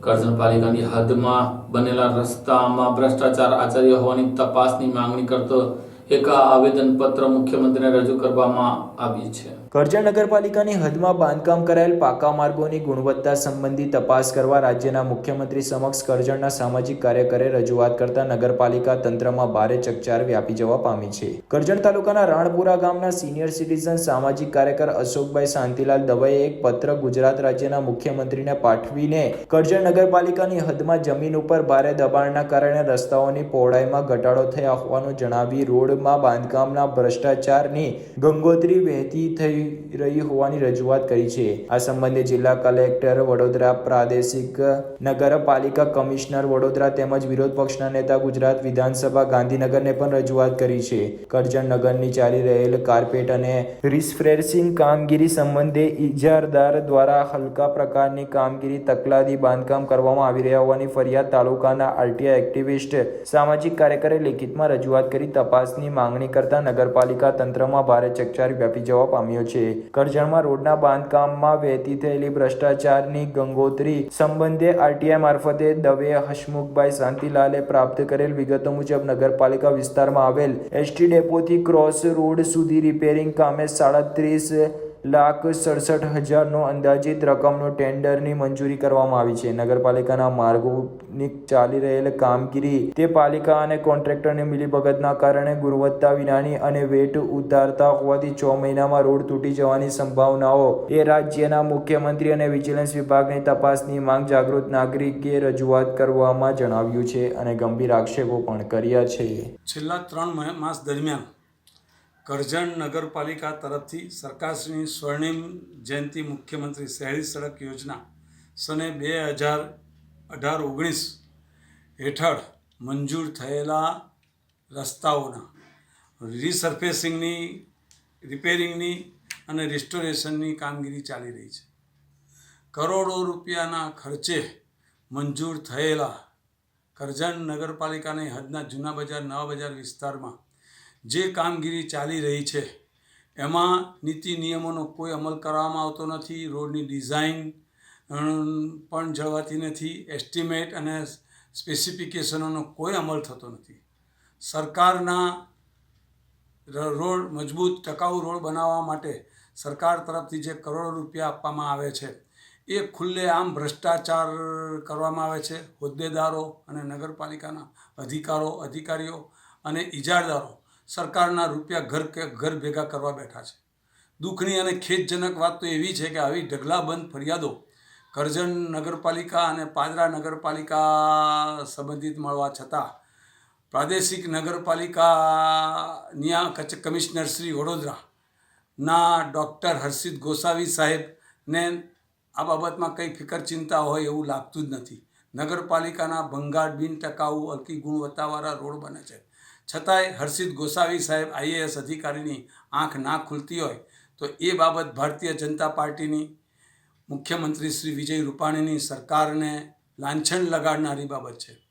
કરજણ પાલિકાની હદમાં બનેલા રસ્તામાં ભ્રષ્ટાચાર આચર્ય હોવાની તપાસની માંગણી કરતો એક આવેદનપત્ર મુખ્યમંત્રીને રજૂ કરવામાં આવી છે. કરજણ નગરપાલિકાની હદમાં બાંધકામ કરાયેલ પાકા માર્ગોની ગુણવત્તા સંબંધી તપાસ કરવા રાજ્યના મુખ્યમંત્રી સમક્ષ કરજણના સામાજિક કાર્યકરે રજૂઆત કરતા નગરપાલિકા તંત્રમાં ભારે ચકચાર વ્યાપી જવા પામી છે. કરજણ તાલુકાના રાણપુરા ગામના સિનિયર સિટીઝન સામાજિક કાર્યકર અશોકભાઈ શાંતિલાલ દવેએ એક પત્ર ગુજરાત રાજ્યના મુખ્યમંત્રીને પાઠવીને કરજણ નગરપાલિકાની હદમાં જમીન ઉપર ભારે દબાણના કારણે રસ્તાઓની પહોળાઈમાં ઘટાડો થયા હોવાનું જણાવી રોડમાં બાંધકામના ભ્રષ્ટાચારની ગંગોત્રી વહેતી થઈ રહી હોવાની રજૂઆત કરી છે. આ સંબંધે જિલ્લા કલેક્ટર વડોદરા પ્રાદેશિક નગરપાલિકા કમિશનર વડોદરા તેમજ વિરોધ પક્ષના નેતા ગુજરાત વિધાનસભા ગાંધીનગરને પણ રજૂઆત કરી છે. કરજણ નગરની ચાલી રહેલ કાર્પેટ અને રિસફ્રેશિંગ કામગીરી સંબંધે ઇજારદાર દ્વારા હલકા પ્રકારની કામગીરી, તકલાદી બાંધકામ કરવામાં આવી રહ્યા હોવાની ફરિયાદ તાલુકાના આરટીઆઈ એક્ટિવિસ્ટ સામાજિક કાર્યકરે લેખિતમાં રજૂઆત કરી તપાસની માંગણી કરતા નગરપાલિકા તંત્રમાં ભારે ચકચાર વ્યાપી જવા પામ્યો છે. કરજણમાં રોડના બાંધકામમાં વહેતી થયેલી ભ્રષ્ટાચારની ગંગોત્રી સંબંધે આરટીઆઈ મારફતે દવે હસમુખભાઈ શાંતિલાલે પ્રાપ્ત કરેલ વિગતો મુજબ નગરપાલિકા વિસ્તારમાં આવેલ એસટી ડેપોથી ક્રોસ રોડ સુધી રિપેરિંગ કામે સાડત્રીસ લાખ સડસઠ હજારનો અંદાજિત રકમનો ટેન્ડરની મંજૂરી કરવામાં આવી છે. નગરપાલિકાના માર્ગોની ચાલી રહેલ કામગીરી તે પાલિકા અને કોન્ટ્રાક્ટરની મિલીભગતના કારણે ગુણવત્તા વિનાની અને વેટ ઉતારતા હોવાથી છ મહિનામાં રોડ તૂટી જવાની સંભાવનાઓ. એ રાજ્યના મુખ્યમંત્રી અને વિજિલન્સ વિભાગની તપાસની માંગ જાગૃત નાગરિકે રજૂઆત કરવામાં જણાવ્યું છે અને ગંભીર આક્ષેપો પણ કર્યા છે. છેલ્લા ત્રણ માસ દરમિયાન કરજણ નગરપાલિકા તરફથી સરકારશ્રી સ્વર્ણિમ જયંતિ મુખ્યમંત્રી શહેરી સડક યોજના સને બે હજાર અઢાર ઓગણીસ હેઠળ મંજૂર થયેલા રસ્તાઓના રિસર્ફેસિંગની, રિપેરિંગની અને રિસ્ટોરેશનની કામગીરી ચાલી રહી છે. કરોડો રૂપિયાના ખર્ચે મંજૂર થયેલા કરજણ નગરપાલિકાની હદના જૂના બજાર, નવા બજાર વિસ્તારમાં જે કામગીરી ચાલી રહી છે, એમાં નીતિ નિયમોનો કોઈ અમલ કરવામાં આવતો નથી, રોડની ડિઝાઇન પણ જળવાતી નથી, એસ્ટિમેટ અને સ્પેસિફિકેશનોનો કોઈ અમલ થતો નથી. સરકારના રોડ, મજબૂત ટકાઉ રોડ બનાવવા માટે સરકાર તરફથી જે કરોડો રૂપિયા આપવામાં આવે છે, એ ખુલ્લેઆમ ભ્રષ્ટાચાર કરવામાં આવે છે. હોદ્દેદારો અને નગરપાલિકાના અધિકારો, અધિકારીઓ અને ઇજારદારો સરકારના રૂપિયા ઘર ઘર ભેગા કરવા બેઠા છે. દુઃખની અને ખેદજનક વાત તો એવી છે કે આવી ઢગલાબંધ ફરિયાદો કરજણ નગરપાલિકા અને પાદરા નગરપાલિકા સંબંધિત મળવા છતાં પ્રાદેશિક નગરપાલિકાની ન્યા કચ્છ કમિશનર શ્રી વડોદરા ના ડૉક્ટર હર્ષિત ગોસાવી સાહેબને આ બાબતમાં કંઈ ફિકર ચિંતા હોય એવું લાગતું જ નથી. નગરપાલિકાના ભંગાર બિન ટકાઉ હલકી ગુણવત્તાવાળા રોડ બને છે. છતાંય હર્ષિત ગોસાવી સાહેબ આઈએએસ અધિકારીની આંખ ના ખુલતી હોય તો એ બાબત ભારતીય જનતા પાર્ટીની મુખ્યમંત્રી શ્રી વિજય રૂપાણીની સરકારને લાંછન લગાડનારી બાબત છે.